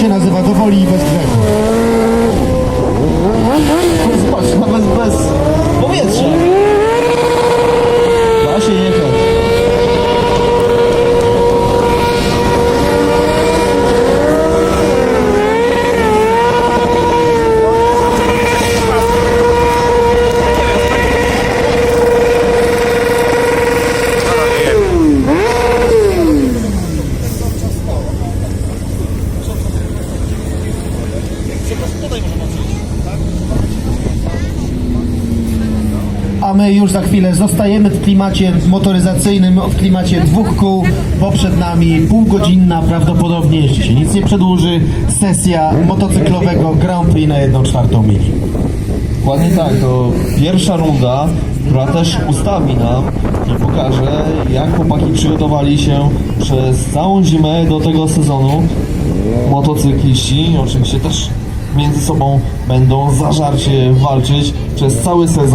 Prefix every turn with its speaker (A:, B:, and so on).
A: się nazywa Do
B: Woli i Bez Grzechu.
A: A my już za chwilę zostajemy w klimacie motoryzacyjnym, w klimacie dwóch kół, bo przed nami półgodzinna, prawdopodobnie, jeśli się nic nie przedłuży, sesja motocyklowego Grand Prix na 1 czwartą mili.
B: Dokładnie tak, to pierwsza runda, która też ustawi nam i pokaże, jak chłopaki przygotowali się przez całą zimę do tego sezonu. Motocykliści oczywiście też między sobą będą zażarcie walczyć przez cały sezon.